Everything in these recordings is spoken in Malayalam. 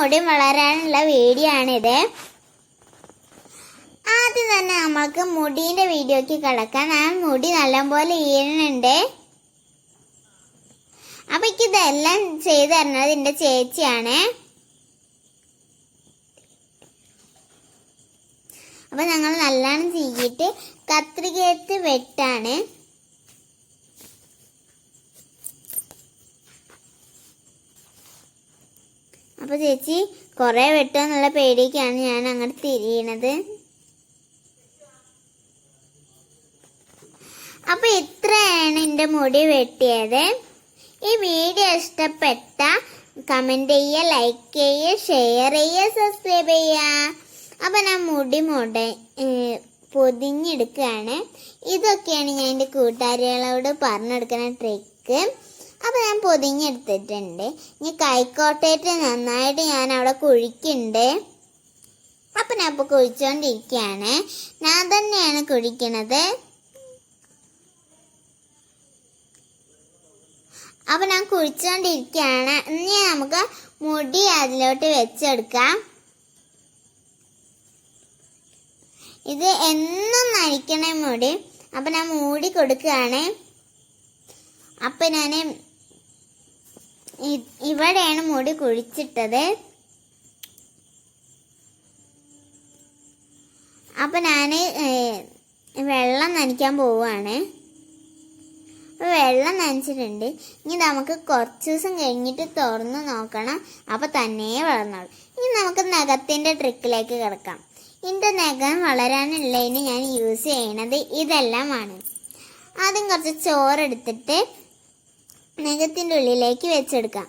മുടി വളരാനുള്ള വീഡിയോ ആദ്യം തന്നെ നമ്മൾക്ക് മുടീന്റെ വീഡിയോക്ക് കിടക്കാം. ആ മുടി നല്ലപോലെ ഈരണുണ്ട് അപ്പൊ എനിക്ക് ഇതെല്ലാം ചെയ്തു തരുന്നത് എന്റെ ചേച്ചിയാണ്. അപ്പൊ ഞങ്ങൾ നല്ലോണം ചീകിയിട്ട് കത്രികയത്ത് വെട്ടാണ്. അപ്പൊ ചേച്ചി കുറെ വെട്ടുമെന്നുള്ള പേടിക്കാണ് ഞാൻ അങ്ങോട്ട് തിരിയണത്. അപ്പൊ ഇത്രയാണ് എന്റെ മുടി വെട്ടിയത്. ഈ വീഡിയോ ഇഷ്ടപ്പെട്ട കമന്റ് ചെയ്യുക ലൈക്ക് ചെയ്യുക ഷെയർ ചെയ്യുക സബ്സ്ക്രൈബ് ചെയ്യുക. അപ്പൊ ഞാൻ മുടി മുട പൊതിഞ്ഞെടുക്കുകയാണ്. ഇതൊക്കെയാണ് ഞാൻ എന്റെ കൂട്ടുകാരികളോട് പറഞ്ഞെടുക്കുന്ന ട്രിക്ക് അപ്പൊ ഞാൻ പൊതിഞ്ഞെടുത്തിട്ടുണ്ട് ഇനി കൈക്കോട്ടേറ്റ് നന്നായിട്ട് ഞാൻ അവിടെ കുഴിക്കുന്നുണ്ട് അപ്പം ഞാൻ ഇപ്പോൾ കുഴിച്ചുകൊണ്ടിരിക്കുകയാണ് ഞാൻ തന്നെയാണ് കുഴിക്കണത്. അപ്പം ഞാൻ കുഴിച്ചുകൊണ്ടിരിക്കുകയാണ് ഇനി നമുക്ക് മുടി അതിലോട്ട് വെച്ചെടുക്കാം. ഇത് എന്നും നനയ്ക്കണേ മുടി. അപ്പം ഞാൻ മൂടി കൊടുക്കുകയാണ്. അപ്പം ഞാൻ ഇവിടെയാണ് മുടി കുഴിച്ചിട്ടത്. അപ്പൊ ഞാൻ വെള്ളം നനയ്ക്കാൻ പോവുകയാണ് വെള്ളം നനച്ചിട്ടുണ്ട്. ഇനി നമുക്ക് കുറച്ച് ദിവസം കഴിഞ്ഞിട്ട് തുറന്ന് നോക്കണം. അപ്പൊ തന്നെ വളർന്നോളും. ഇനി നമുക്ക് നഖത്തിന്റെ ട്രിക്കിലേക്ക് കിടക്കാം. ഇതിന്റെ നഖം വളരാനുള്ളതിന് ഞാൻ യൂസ് ചെയ്യണത് ഇതെല്ലാമാണ്. ആദ്യം കുറച്ച് ചോറെടുത്തിട്ട് നഖത്തിന്റെ ഉള്ളിലേക്ക് വെച്ചെടുക്കാം.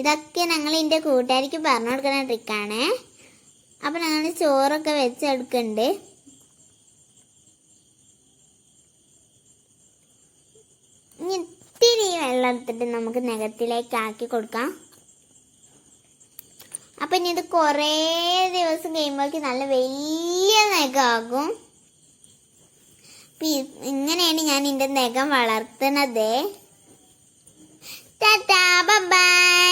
ഇതൊക്കെ ഞങ്ങൾ എന്റെ കൂട്ടുകാരിക്ക് പറഞ്ഞു കൊടുക്കുന്ന ട്രിക്കാണ് അപ്പം ഞങ്ങൾ ചോറൊക്കെ വെച്ചെടുക്കുന്നുണ്ട് ഇത്തിരി വെള്ളം എടുത്തിട്ട് നമുക്ക് നഖത്തിലേക്ക് ആക്കി കൊടുക്കാം. അപ്പം ഇനി ഇത് കുറേ ദിവസം കഴിയുമ്പോഴേക്ക് നല്ല വലിയ നഖമാകും ഇങ്ങനെയാണ് ഞാൻ എന്റെ നഖം വളർത്തുന്നത് ടാറ്റാ ബൈ.